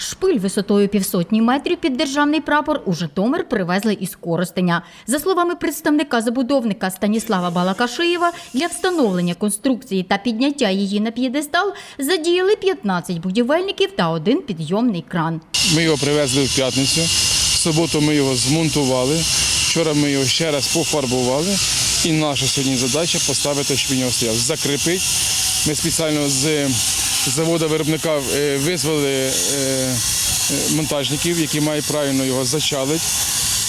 Шпиль висотою півсотні метрів під державний прапор у Житомир привезли із Коростеня. За словами представника забудовника Станіслава Балакашиєва, для встановлення конструкції та підняття її на п'єдестал задіяли 15 будівельників та один підйомний кран. Ми його привезли в п'ятницю. В суботу ми його змонтували. Вчора ми його ще раз пофарбували. І наша сьогодні задача поставити, щоб він його стояв. Закріпити. Ми спеціально з заводу виробника е, визвали е, е, монтажників, які мають правильно його зачалити,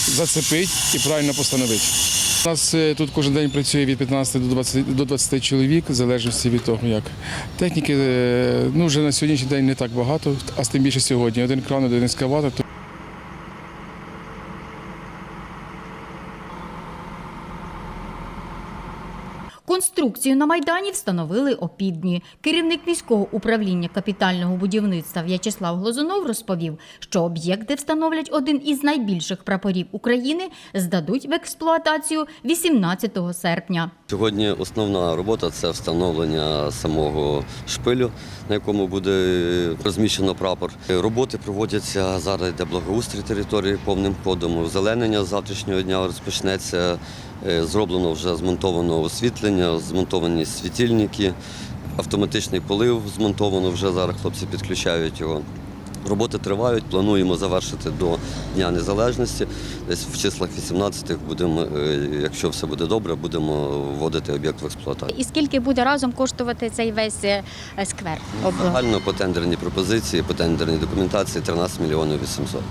зацепити і правильно постановити. У нас тут кожен день працює від 15 до 20, до 20 чоловік, в залежності від того, як. Техніки ну, вже на сьогоднішній день не так багато, а тим більше сьогодні. Один кран, один ескаватор. Конструкцію на Майдані встановили опідні. Керівник міського управління капітального будівництва В'ячеслав Глозунов розповів, що об'єкт, де встановлять один із найбільших прапорів України, здадуть в експлуатацію 18 серпня. Сьогодні основна робота це встановлення самого шпилю, на якому буде розміщено прапор. Роботи проводяться зараз йде благоустрій території повним ходом. Озеленення з завтрашнього дня розпочнеться. Е, Зроблено вже змонтовано освітлення, змонтовані світильники, автоматичний полив змонтовано. Вже зараз хлопці підключають його. Роботи тривають, плануємо завершити до Дня Незалежності. Десь в числах 18-х будемо, е, якщо все буде добре, будемо вводити об'єкт в експлуатацію. І скільки буде разом коштувати цей весь е, сквер? Загально по тендерній пропозиції, по тендерній документації 13 мільйонів 800.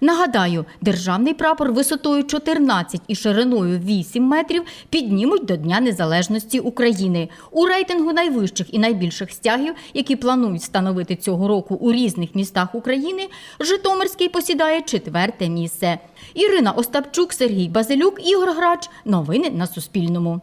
Нагадаю, державний прапор висотою 14 і шириною 8 метрів піднімуть до Дня Незалежності України. У рейтингу найвищих і найбільших стягів, які планують встановити цього року у різних містах України, Житомирський посідає четверте місце. Ірина Остапчук, Сергій Базилюк, Ігор Грач. Новини на Суспільному.